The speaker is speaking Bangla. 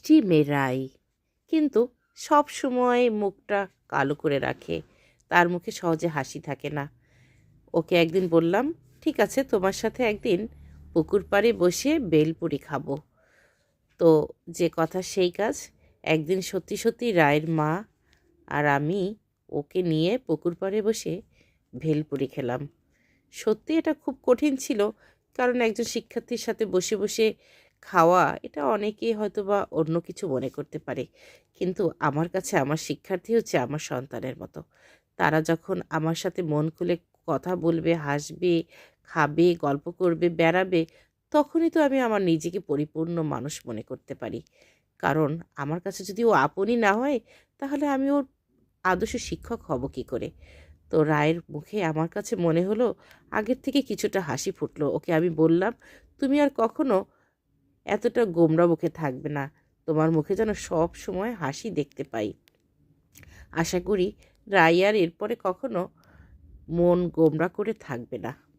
মিষ্টি মেরাই। কিন্তু সব সময় মুখটা কালো করে রাখে। তার মুখে সহজে হাসি থাকে না। ওকে একদিন বললাম, ঠিক আছে, তোমার সাথে একদিন পুকুর পাড়ে বসে বেলপুরি খাব। তো যে কথা সেই কাজ। একদিন সত্যি সত্যি রায়ের মা আর আমি ওকে নিয়ে পুকুর পাড়ে বসে ভেলপুরি খেলাম। সত্যি এটা খুব কঠিন ছিল, কারণ একজন শিক্ষার্থীর সাথে বসে বসে খাওয়া এটা অনেকেই হয়তো বা অন্য কিছু মনে করতে পারে। কিন্তু আমার কাছে আমার শিক্ষার্থী হচ্ছে আমার সন্তানের মতো। তারা যখন আমার সাথে মন খুলে কথা বলবে, হাসবে, খাবে, গল্প করবে, বেড়াবে, তখনই তো আমি আমার নিজেকে পরিপূর্ণ মানুষ মনে করতে পারি। কারণ আমার কাছে যদি ও আপনই না হয়, তাহলে আমি ওর আদর্শ শিক্ষক হব কি করে? তো রায়ের মুখে আমার কাছে মনে হলো, আগের থেকে কিছুটা হাসি ফুটলো। ওকে আমি বললাম, তুমি আর কখনো এতটা গোমরা মুখে থাকবে না। তোমার মুখে যেন সব সময় হাসি দেখতে পাই। আশা করি রাই আর এরপরে কখনো মন গোমরা করে থাকবে না।